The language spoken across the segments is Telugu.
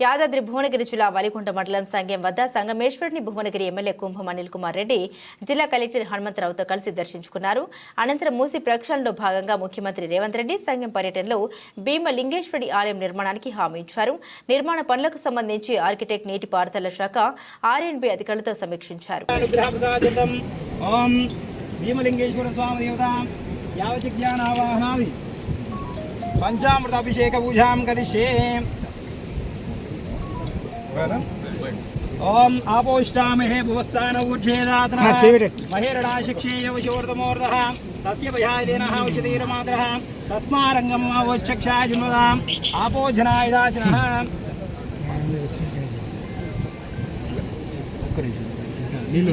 యాదాద్రి భువనగిరి జిల్లా వలికుంట మండలం సంఘం వద్ద సంగమేశ్వరుని భువనగిరి ఎమ్మెల్యే కుంభం అనిల్ కుమార్ రెడ్డి జిల్లా కలెక్టర్ హనుమంతరావుతో కలిసి దర్శించుకున్నారు. అనంతరం మూసి ప్రక్షాళనలో భాగంగా ముఖ్యమంత్రి రేవంత్ రెడ్డి సంఘం పర్యటనలో భీమ లింగేశ్వరి ఆలయం నిర్మాణానికి హామీ ఇచ్చారు. నిర్మాణ పనులకు సంబంధించి ఆర్కిటెక్ట్ నీటిపారుదల శాఖ ఆర్ఎండ్బి అధికారులతో సమీక్షించారు. భీమలింగేశ్వర స్వామి దేవత పంచామృత అభిషేక పూజాం కరిష్యే ఓం ఆపోష్టామహే భువస్థాన ఊర్జేదాతన మహేరణా శిక్షేయ విశోర్ధమోర్ధః తస్య భయాయదేనః ఉచితీరమాత్రః తస్మారంగం అవచ్చక్షాజున్వదాం ఆపోజనాయదాచనః నీళ్ళు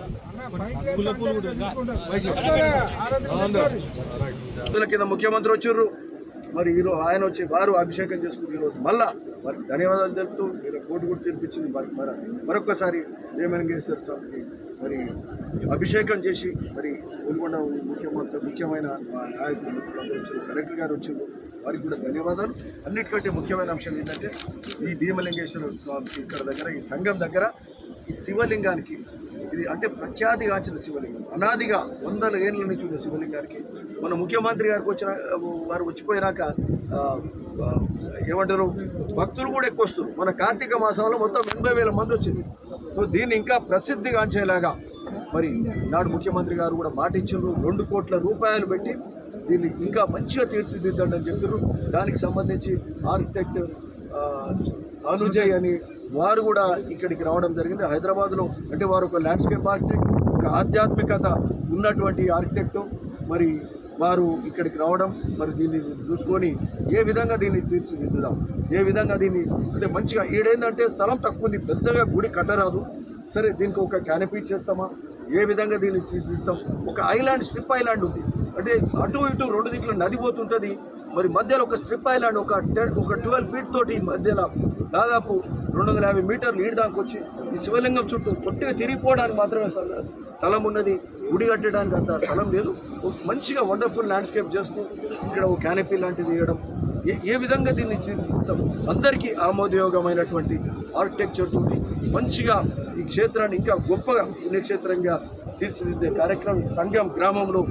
కింద ముఖ్యమంత్రి వచ్చిర్రు మరి ఈరోజు ఆయన వచ్చి వారు అభిషేకం చేసుకుని ఈరోజు మళ్ళా మరి ధన్యవాదాలు తెలుపుతూ మీరు కోటి కూడా తీర్పిచ్చింది మరి మరి మరొక్కసారి వేమలింగేశ్వర స్వామికి మరి అభిషేకం చేసి మరి గోల్కొండ ముఖ్యమంత్రి ముఖ్యమైన నాయకులు వచ్చారు కలెక్టర్ గారు వచ్చారు. వారికి కూడా ధన్యవాదాలు. అన్నిటికంటే ముఖ్యమైన అంశం ఏంటంటే ఈ భీమలింగేశ్వర స్వామికి ఇక్కడ దగ్గర ఈ సంఘం దగ్గర ఈ శివలింగానికి ఇది అంటే ప్రఖ్యాతిగాంచిన శివలింగం. అనాదిగా వందల ఏళ్ళ నుంచి ఉన్న శివలింగానికి. మన ముఖ్యమంత్రి గారికి వచ్చిన వారు వచ్చిపోయినాక ఏమంటారు భక్తులు కూడా ఎక్కువ వస్తారు మన కార్తీక మాసంలో మొత్తం ఎనభై వేల మంది వచ్చింది సో దీన్ని ఇంకా ప్రసిద్ధిగాంచేలాగా మరి నాడు ముఖ్యమంత్రి గారు కూడా మాట రెండు కోట్ల రూపాయలు పెట్టి దీన్ని ఇంకా మంచిగా తీర్చిదిద్దండి అని చెప్పారు దానికి సంబంధించి ఆర్కిటెక్ట్ అనుజయ్ అని వారు కూడా ఇక్కడికి రావడం జరిగింది. హైదరాబాద్లో అంటే వారు ఒక ల్యాండ్స్కేప్ ఆర్కిటెక్ట్ ఒక ఆధ్యాత్మికత ఉన్నటువంటి ఆర్కిటెక్ట్ మరి వారు ఇక్కడికి రావడం మరి దీన్ని చూసుకొని ఏ విధంగా దీన్ని తీర్చిదిద్దుదాం ఏ విధంగా దీన్ని అంటే మంచిగా ఈడేంటంటే స్థలం తక్కువ ఉంది పెద్దగా గుడి కట్టరాదు. సరే దీనికి ఒక క్యానపీ చేస్తామా? ఏ విధంగా దీన్ని తీర్చిదిద్దాం? ఒక ఐలాండ్ స్ట్రిప్ ఐలాండ్ ఉంది. అంటే అటు ఇటు రెండు దిక్కులు నది పోతుంటుంది. మరి మధ్యలో ఒక స్ట్రిప్ ఐలాండ్ ఒక టెన్ ఒక ట్వెల్వ్ ఫీట్ తోటి మధ్యలో దాదాపు రెండు వందల యాభై మీటర్లు ఈడదానికి వచ్చి ఈ శివలింగం చుట్టూ పొట్టిగా తిరిగిపోవడానికి మాత్రమే స్థలం ఉన్నది. గుడి కట్టడానికి అంత స్థలం లేదు. మంచిగా వండర్ఫుల్ ల్యాండ్స్కేప్ చేస్తూ ఇక్కడ ఒక క్యానపీ లాంటిది వేయడం. ఏ ఏ విధంగా దీన్ని చేస్తాం? అందరికీ ఆమోదయోగమైనటువంటి ఆర్కిటెక్చర్ తోటి మంచిగా ఈ క్షేత్రాన్ని ఇంకా గొప్పగా పుణ్యక్షేత్రంగా తీర్చిదిద్దే కార్యక్రమం సంఘం గ్రామంలో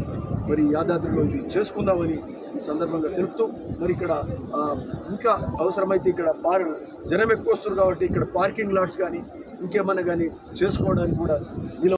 మరి యాదాద్రిలో ఇది చేసుకుందామని ఈ సందర్భంగా తెలుపుతూ మరి ఇక్కడ ఆ, ఇంకా అవసరమైతే ఇక్కడ పార్ జనం ఎక్కువ వస్తుంది కాబట్టి ఇక్కడ పార్కింగ్ లాట్స్ కానీ ఇంకేమన్నా కానీ చేసుకోవడానికి కూడా